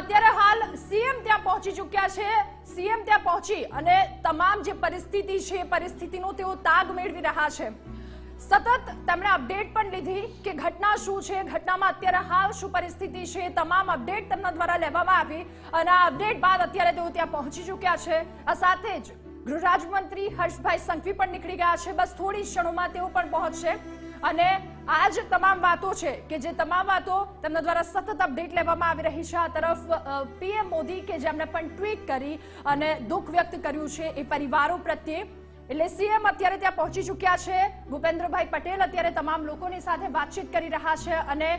અત્યારે હાલ સીએમ ત્યાં પહોંચી ચૂક્યા છે. સીએમ ત્યાં પહોંચી અને તમામ જે પરિસ્થિતિ છે પરિસ્થિતિનો તેઓ તાગ મેળવી રહ્યા છે. સતત તેમણે અપડેટ પણ લીધી કે ઘટના શું છે, ઘટનામાં અત્યારે હાલ શું પરિસ્થિતિ છે તમામ અપડેટ તેમના દ્વારા લેવામાં આવી અને આ અપડેટ બાદ અત્યારે તેઓ ત્યાં પહોંચી ચૂક્યા છે. આ સાથે જ ગૃહ રાજ્યમંત્રી હર્ષભાઈ સંઘવી પણ નીકળી ગયા છે. બસ થોડી ક્ષણોમાં તેઓ પણ પહોંચશે. અને આ જ તમામ વાતો છે કે જે તમામ વાતો તેમના દ્વારા સતત અપડેટ લેવામાં આવી રહી છે આ તરફ પીએમ મોદી કે જેમણે પણ ટ્વીટ કરી અને દુઃખ વ્યક્ત કર્યું છે એ પરિવારો પ્રત્યે. એટલે સીએમ અત્યારે ત્યાં પહોંચી ચૂક્યા છે. ભૂપેન્દ્રભાઈ પટેલ અત્યારે તમામ લોકોની સાથે વાતચીત કરી રહ્યા છે અને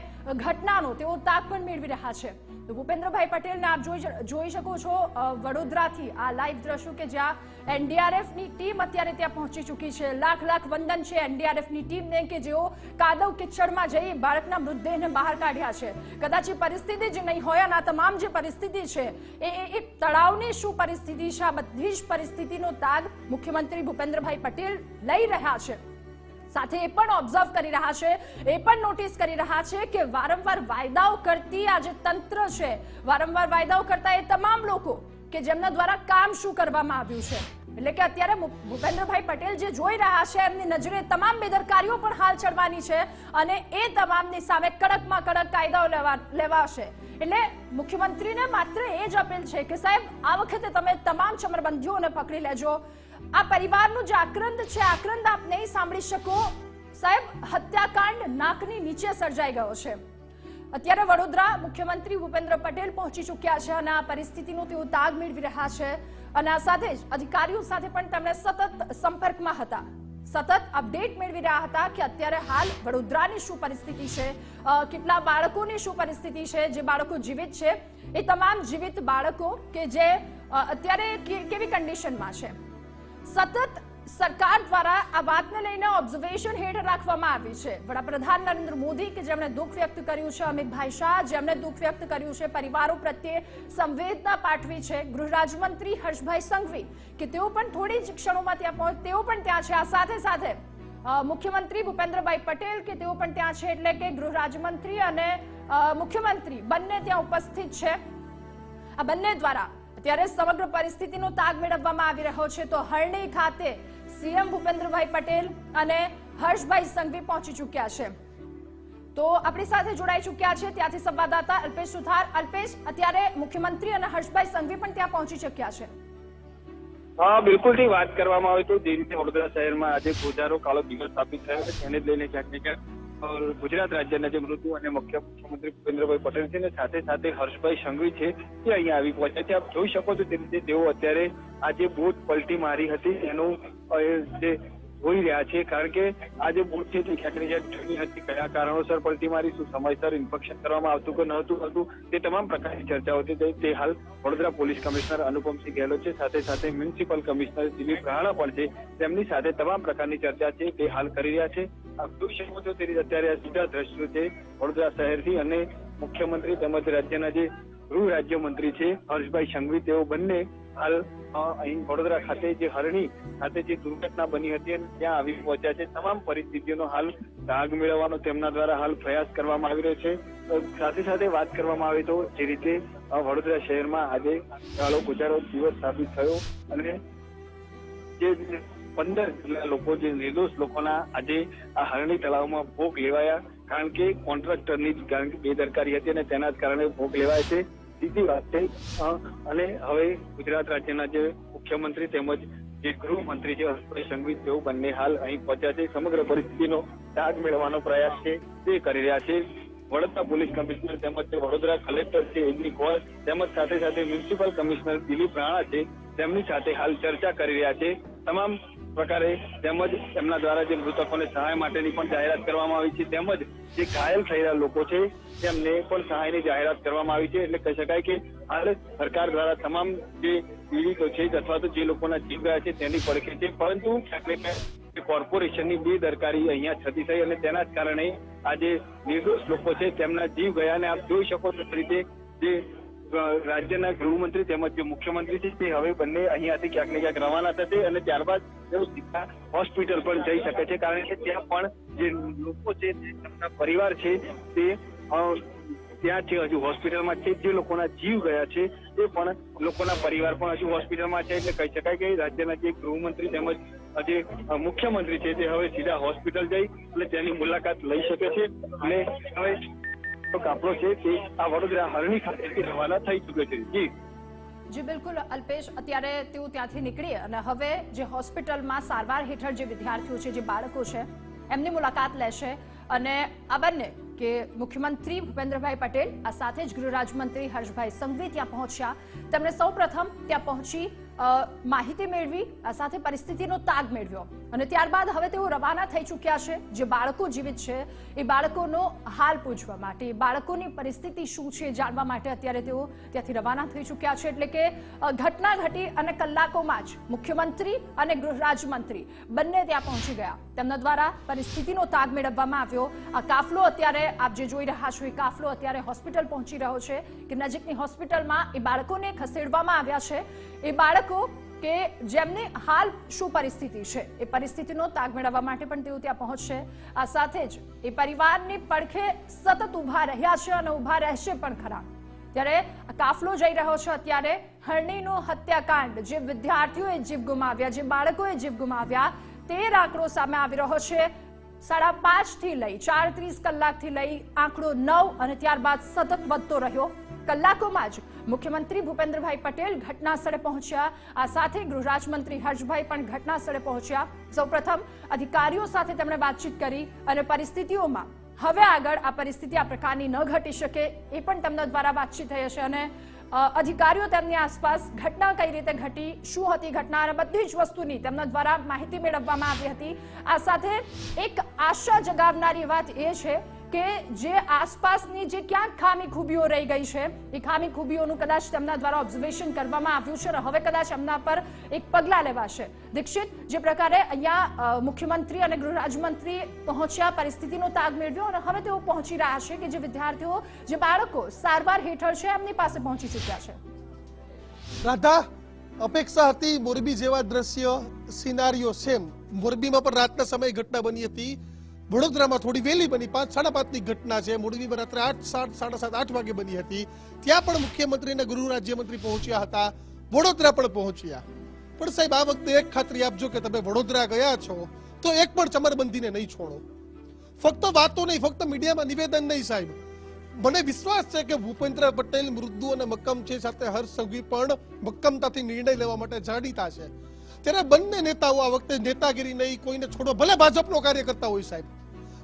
ઘટનાનો તેઓ તાક પણ મેળવી રહ્યા છે. તો ભૂપેન્દ્રભાઈ પટેલને આપ જોઈ જોઈ શકો છો વડોદરાથી આ લાઈવ દ્રશ્યો કે જ્યાં એનડીઆરએફની ટીમ અત્યારે ત્યાં પહોંચી ચૂકી છે. લાખ લાખ વંદન છે એનડીઆરએફની ટીમને કે જેઓ કાદવ કિચડમાં જઈ બાળકના મૃતદેહને બહાર કાઢ્યા છે. કદાચ એ પરિસ્થિતિ જ નહીં હોય અને તમામ જે પરિસ્થિતિ છે, એ, એ- એ તળાવની શું પરિસ્થિતિ છે? આ બધી જ પરિસ્થિતિનો તાગ મુખ્યમંત્રી ભૂપેન્દ્રભાઈ પટેલ લઈ રહ્યા છે. સાથે એ પણ ઓબ્ઝર્વ કરી રહ્યા છે, એ પણ નોટિસ કરી રહ્યા છે કે વારંવાર વાયદાઓ કરતી આ જે તંત્ર છે, વારંવાર વાયદાઓ કરતા એ તમામ લોકો કે જેમના દ્વારા કામ શું કરવામાં આવ્યું છે. એટલે કે અત્યારે ભૂપેન્દ્રભાઈ પટેલ જે જોઈ રહ્યા છે, એમની નજરે તમામ બેદરકારીઓ પણ હાલ ચડવાની છે અને એ તમામની સામે કડકમાં કડક કાયદાઓ લેવા, લેવાશે. એટલે મુખ્યમંત્રીને માત્ર એ જ અપીલ છે કે સાહેબ, આ વખતે તમે તમામ ચમરબંધીઓને પકડી લેજો. આ પરિવારનું જે આક્રંદ છે, આક્રંદ આપ નહીં સાંભળી શકો. સાહેબ, હત્યાકાંડ નાકની નીચે સર્જાઈ ગયો છે. અત્યારે વડોદરા મુખ્યમંત્રી ભૂપેન્દ્ર પટેલ પહોંચી ચૂક્યા છે અને આ પરિસ્થિતિનો તેઓ તાગ મેળવી રહ્યા છે. અને આ સાથે જ અધિકારીઓ સાથે પણ તેમણે સતત સંપર્કમાં હતા. સતત અપડેટ મેળવી રહ્યા હતા કે અત્યારે હાલ વડોદરાની શું પરિસ્થિતિ છે કેટલા બાળકોની શું પરિસ્થિતિ છે, જે બાળકો જીવિત છે. એ તમામ જીવિત બાળકો કે જે અત્યારે કેવી કન્ડિશનમાં છે? સતત સરકાર દ્વારા આ વાતને લઈને ઓબ્ઝર્વેશન હેઠળ રાખવામાં આવી છે. વડાપ્રધાન નરેન્દ્ર મોદી, કે જેમણે દુઃખ વ્યક્ત કર્યું છે અમિતભાઈ શાહ, જેમણે દુઃખ વ્યક્ત કર્યું છે, પરિવારો પ્રત્યે સંવેદના પાઠવી છે ગૃહ રાજ્યમંત્રી હર્ષભાઈ સંઘવી, કે તેઓ પણ થોડી જ ક્ષણોમાં ત્યાં પહોંચ, તેઓ પણ ત્યાં છે. આ સાથે સાથે મુખ્યમંત્રી ભૂપેન્દ્રભાઈ પટેલ, કે તેઓ પણ ત્યાં છે, એટલે કે ગૃહ રાજ્યમંત્રી અને મુખ્યમંત્રી બંને ત્યાં ઉપસ્થિત છે. આ બંને દ્વારા અત્યારે સમગ્ર પરિસ્થિતિનો તાગ મેળવવામાં આવી રહ્યો છે. તો હરણી ખાતે સીએમ ભૂપેન્દ્રભાઈ પટેલ અને હર્ષભાઈ સંઘવી પહોંચી ચૂક્યા છે. તો આપણી સાથે જોડાઈ ચૂક્યા છે ત્યાંથી સંવાદદાતા અલ્પેશ સુથાર. અલ્પેશ, અત્યારે મુખ્યમંત્રી અને હર્ષભાઈ સંઘવી પણ ત્યાં પહોંચી ચૂક્યા છે. હા બિલકુલથી વાત કરવામાં આવે તો જે રીતે વડોદરા શહેરમાં આજે ગોજારો કાળો દિવસ સ્થાપિત થયો છે, તેને લઈને ક્યાંક ને ક્યાંક ગુજરાત રાજ્યના જે મૃત્યુ અને મુખ્ય મુખ્યમંત્રી ભૂપેન્દ્રભાઈ પટેલ છે ને સાથે સાથે હર્ષભાઈ સંઘવી છે, તે અહીંયા આવી પહોંચ્યા છે. આપ જોઈ શકો છો તે રીતે તેઓ અત્યારે આ જે બોટ પલટી મારી હતી, એનું જે જોઈ રહ્યા છે. કારણ કે આ જે બોટ છે, તે ક્યાંક ને હતી. કયા કારણોસર પલટી મારી, શું સમયસર ઇન્ફેક્શન કરવામાં આવતું કે નહોતું હતું, તે તમામ પ્રકારની ચર્ચાઓ હતી. તે- તે હાલ વડોદરા પોલીસ કમિશનર અનુપમસિંહ ગેહલોત છે. સાથે સાથે મ્યુનિસિપલ કમિશનર દિલીપ રાણા પણ છે. તેમની સાથે તમામ પ્રકારની ચર્ચા છે, તે હાલ કરી રહ્યા છે. રીતે અત્યારે આ સીધા દ્રશ્યો છે, વડોદરા શહેરથી અને મુખ્યમંત્રી તેમજ રાજ્યના જે ગૃહ રાજ્યમંત્રી છે, હર્ષભાઈ સંઘવી, તેઓ બંને હાલ અહીં વડોદરા ખાતે જે હરણી ખાતે જે દુર્ઘટના બની હતી અને ત્યાં આવી પહોંચ્યા છે. તમામ પરિસ્થિતિઓનો હાલ ભાગ મેળવવાનો તેમના દ્વારા હાલ પ્રયાસ કરવામાં આવી રહ્યો છે. સાથે સાથે વાત કરવામાં આવે તો જે રીતે વડોદરા શહેરમાં આજે કાળો ગુજારો દિવસ સાબિત થયો અને જે પંદર જેટલા લોકો જે નિર્દોષ લોકોના આજે આ હરણી તળાવમાં ભોગ લેવાયા, કારણ કે કોન્ટ્રાક્ટરની જ, કારણ કે બેદરકારી હતી અને તેના જ કારણે ભોગ લેવાય છે. સીધી વાત છે. અને હવે ગુજરાત રાજ્યના જે મુખ્યમંત્રી તેમજ જે ગૃહમંત્રી છે હર્ષભાઈ સંઘવી તેઓ બંને હાલ અહીં પહોંચ્યા છે. સમગ્ર પરિસ્થિતિનો તાગ મેળવવાનો પ્રયાસ છે. તે કરી રહ્યા છે. વડોદરા પોલીસ કમિશનર તેમજ વડોદરા કલેક્ટર છે, એમની કોલ તેમજ સાથે સાથે મ્યુનિસિપલ કમિશનર દિલીપ રાણા છે. તેમની સાથે હાલ ચર્ચા કરી રહ્યા છે. તમામ પ્રકારે તેમજ તેમના દ્વારા જે મૃતકોને સહાય માટેની પણ જાહેરાત કરવામાં આવી છે, તેમજ જે ઘાયલ થયેલા લોકો છે, તેમને પણ સહાયની જાહેરાત કરવામાં આવી છે. એટલે કહી શકાય કે હાલ સરકાર દ્વારા તમામ જે પીડિતો છે અથવા તો જે લોકોના જીવ ગયા છે તેની પડખે છે. પરંતુ ક્યાંક બે દરકારી કોર્પોરેશનની અહીંયા થતી થઈ અને તેના જ કારણે આજે નિર્દોષ લોકો છે, તેમના જીવ ગયા અને આપ જોઈ શકો તે રીતે જે રાજ્યના ગૃહમંત્રી તેમજ જે મુખ્યમંત્રી છે તે હવે બંને અહીંયાથી ક્યાંક ને ક્યાંક રવાના થશે અને ત્યારબાદ તેઓ સીધા હોસ્પિટલ પણ જઈ શકે છે. કારણ કે ત્યાં પણ જે લોકો છે તેમના પરિવાર છે તે ત્યાં છે હજુ હોસ્પિટલમાં છે. જે લોકોના જીવ ગયા છે તે પણ લોકોના પરિવાર પણ હજુ હોસ્પિટલમાં છે. એટલે કહી શકાય કે રાજ્યના જે ગૃહમંત્રી તેમજ જે મુખ્યમંત્રી છે તે હવે સીધા હોસ્પિટલ જઈ અને તેની મુલાકાત લઈ શકે છે. અને હવે તો કાફલો છે તે આ વડોદરા હરણી ખાતેથી રવાના થઈ ચૂક્યો છે. જી. જી, બિલકુલ, અલ્પેશ, અત્યારે તેઓ ત્યાંથી નીકળી અને હવે જે હોસ્પિટલમાં સારવાર હેઠળ જે વિદ્યાર્થીઓ છે, જે બાળકો છે, એમની મુલાકાત લેશે. અને આ બંને કે મુખ્યમંત્રી ભૂપેન્દ્રભાઈ પટેલ, આ સાથે જ ગૃહ રાજ્યમંત્રી હર્ષભાઈ સંઘવી ત્યાં પહોંચ્યા. તેમણે સૌપ્રથમ ત્યાં પહોંચી માહિતી મેળવી સાથે પરિસ્થિતિનો તાગ મેળવ્યો. અને ત્યારબાદ હવે તેઓ રવાના થઈ ચૂક્યા છે. જે બાળકો જીવિત છે, એ બાળકોનો હાલ પૂછવા માટે બાળકોની પરિસ્થિતિ શું છે જાણવા માટે અત્યારે તેઓ ત્યાંથી રવાના થઈ ચૂક્યા છે. એટલે કે ઘટના ઘટી અને કલાકોમાં જ મુખ્યમંત્રી અને ગૃહ રાજ્યમંત્રી બંને ત્યાં પહોંચી ગયા. તેમના દ્વારા પરિસ્થિતિનો તાગ મેળવવામાં આવ્યો. આ કાફલો અત્યારે આપ જે જોઈ રહ્યા છો, એ કાફલો અત્યારે હોસ્પિટલ પહોંચી રહ્યો છે કે નજીકની હોસ્પિટલમાં એ બાળકોને ખસેડવામાં આવ્યા છે. એ બાળકો કે જેમની હાલ શું પરિસ્થિતિ છે? એ પરિસ્થિતિનો તાગ મેળવવા માટે પણ તેઓ ત્યાં પહોંચશે. આ સાથે જ એ પરિવારની પડખે સતત ઊભા રહ્યા છે અને ઊભા રહેશે પણ ખરા. ત્યારે કાફલો જઈ રહ્યો છે અત્યારે. હરણીનો હત્યાકાંડ, જે વિદ્યાર્થીઓએ જીવ ગુમાવ્યા, જે બાળકોએ જીવ ગુમાવ્યા તે આંકડો સામે આવી રહ્યો છે. સાડા પાંચથી લઈ ચાર ત્રીસ કલાકથી લઈ આંકડો નવ અને ત્યારબાદ સતત વધતો રહ્યો. કલાકોમાં જ મુખ્યમંત્રી ભૂપેન્દ્રભાઈ પટેલ ઘટના સ્થળે પહોંચ્યા. આ સાથે ગૃહરાજમંત્રી હર્ષભાઈ પણ ઘટના સ્થળે પહોંચ્યા. સૌપ્રથમ અધિકારીઓ સાથે તેમણે વાતચીત કરી અને પરિસ્થિતિઓમાં હવે આગળ આ પરિસ્થિતિ આ પ્રકારની ન ઘટી શકે એ પણ તેમના દ્વારા વાતચીત થઈ હશે. અને અધિકારીઓ તેમની આસપાસ ઘટના કઈ રીતે ઘટી, શું હતી ઘટના અને બધી જ વસ્તુની તેમના દ્વારા માહિતી મેળવવામાં આવી હતી. આ સાથે એક આશા જગાવનારી વાત એ છે કે જે આસપાસની જે ક્યાંક ખામી ખૂબીઓ રહી ગઈ છે, એ ખામી ખૂબીઓનું કદાચ તેમના દ્વારા ઓબ્ઝર્વેશન કરવામાં આવ્યું છે અને હવે કદાચ એમના પર એક પગલાં લેવાશે. દીક્ષિત, જે પ્રકારે અહીંયા મુખ્યમંત્રી અને ગૃહ રાજ્યમંત્રી પહોંચ્યા, પરિસ્થિતિનો તાગ મેળવ્યો અને હવે તેઓ પહોંચી રહ્યા છે કે જે વિદ્યાર્થીઓ, જે બાળકો સારવાર હેઠળ છે, એમની પાસે પહોંચી ચૂક્યા છે. રાધા, અપેક્ષા હતી મોરબી જેવા દ્રશ્ય, સિનારીઓ સેમ. મોરબીમાં પણ રાતના સમયે ઘટના બની હતી. વડોદરામાં થોડી વહેલી બની પાંચ, સાડા પાંચની ઘટના છે. મોડવી રાત્રે આઠ, સાત, સાડા સાત, આઠ વાગે બની હતી. ત્યાં પણ મુખ્યમંત્રી અને ગૃહ રાજ્યમંત્રી પહોંચ્યા હતા. વડોદરા પણ પહોંચ્યા. પણ સાહેબ, આ વખતે એક ખાતરી આપજો કે તમે વડોદરા ગયા છો, તો એક પણ ચમરબંધીને નહીં છોડો. ફક્ત વાતો નહીં, ફક્ત મીડિયામાં નિવેદન નહીં સાહેબ. મને વિશ્વાસ છે કે ભૂપેન્દ્ર પટેલ મૃદુ અને મક્કમ છે સાથે હર્ષ સંઘવી પણ મક્કમતાથી નિર્ણય લેવા માટે જાણીતા છે. ત્યારે બંને નેતાઓ આ વખતે નેતાગીરી નહીં, કોઈને છોડો. ભલે ભાજપનો કાર્યકર્તા હોય સાહેબ.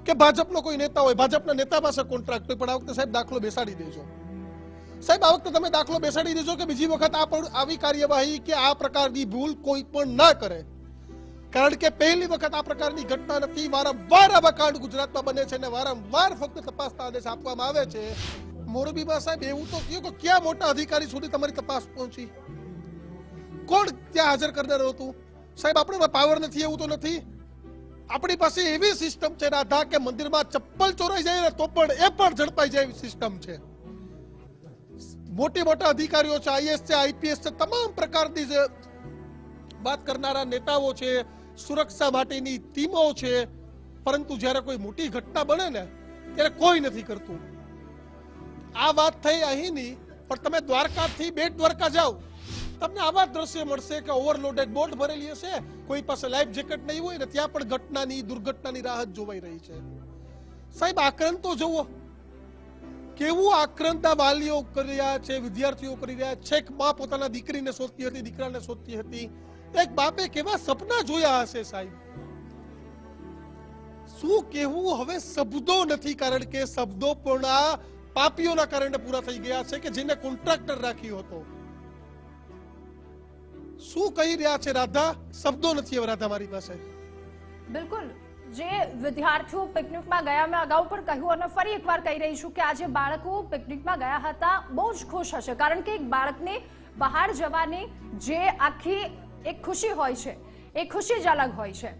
કે ભાજપનો કોઈ નેતા હોય, ભાજપના નેતા પાસે કોન્ટ્રાક્ટ હોય, પણ આ વખતે સાહેબ દાખલો બેસાડી દેજો. સાહેબ, આ વખતે તમે દાખલો બેસાડી દેજો કે બીજી વખત આ પણ આવી કાર્યવાહી કે આ પ્રકારની ભૂલ કોઈ પણ ના કરે. કારણ કે પહેલી વખત આ પ્રકારની ઘટના નથી, વારંવાર આવા કાંડ ગુજરાતમાં બને છે અને વારંવાર ફક્ત તપાસના આદેશ આપવામાં આવે છે. મોરબીમાં સાહેબ એવું તો કયો કે ક્યાં મોટા અધિકારી સુધી તમારી તપાસ પહોંચી? કોણ ત્યાં હાજર કરનાર હતું? સાહેબ, આપણે પાવર નથી, એવું તો નથી. આપણી પાસે એવી સિસ્ટમ છે રાધા કે મંદિરમાં ચપ્પલ ચોરાઈ જાય ને તો પણ એ પણ ઝડપાઈ જાય એવી સિસ્ટમ છે. મોટી મોટા અધિકારીઓ છે આઈએસ છે આઈપીએસ છે, તમામ પ્રકારની જે વાત કરનારા નેતાઓ છે, સુરક્ષા માટેની ટીમો છે, પરંતુ જ્યારે કોઈ મોટી ઘટના બને ને, ત્યારે કોઈ નથી કરતું. આ વાત થઈ અહીંની, પણ તમે દ્વારકાથી બેટ દ્વારકા જાઓ. તમને આવા દ્રશ્ય મળશે કે ઓવરલોડેડ બોટ ભરેલી હશે, કોઈ પાસે લાઈફ જેકેટ નહીં હોય ને ત્યાં પણ ઘટનાની, દુર્ઘટનાની રાહત જોવાઈ રહી છે. સાહેબ, આક્રંતો જુઓ. કેવું આક્રંતા વાલીઓ કરી રહ્યા છે, વિદ્યાર્થીઓ કરી રહ્યા છે. એક મા પોતાના દીકરીને શોધતી હતી, દીકરાને શોધતી હતી. એક બાપે કેવા સપના જોયા હશે સાહેબ? શું કહેવું હવે શબ્દો નથી, કારણ કે શબ્દો પણ આ પાપીઓના કારણે પૂરા થઈ ગયા છે કે જેને કોન્ટ્રાક્ટર રાખ્યો હતો. શું કહી રહ્યા છે રાધા? શબ્દો નથી હવે રાધા મારી પાસે. બિલકુલ. જે વિદ્યાર્થીઓ પિકનિકમાં ગયા, મેં અગાઉ પણ કહ્યું અને ફરી એકવાર કહી રહી છું કે આજે બાળકો પિકનિકમાં ગયા હતા, બહુ જ ખુશ હશે. કારણ કે એક બાળકને બહાર જવાની જે આખી એક ખુશી હોય છે, એ ખુશી જ અલગ હોય છે.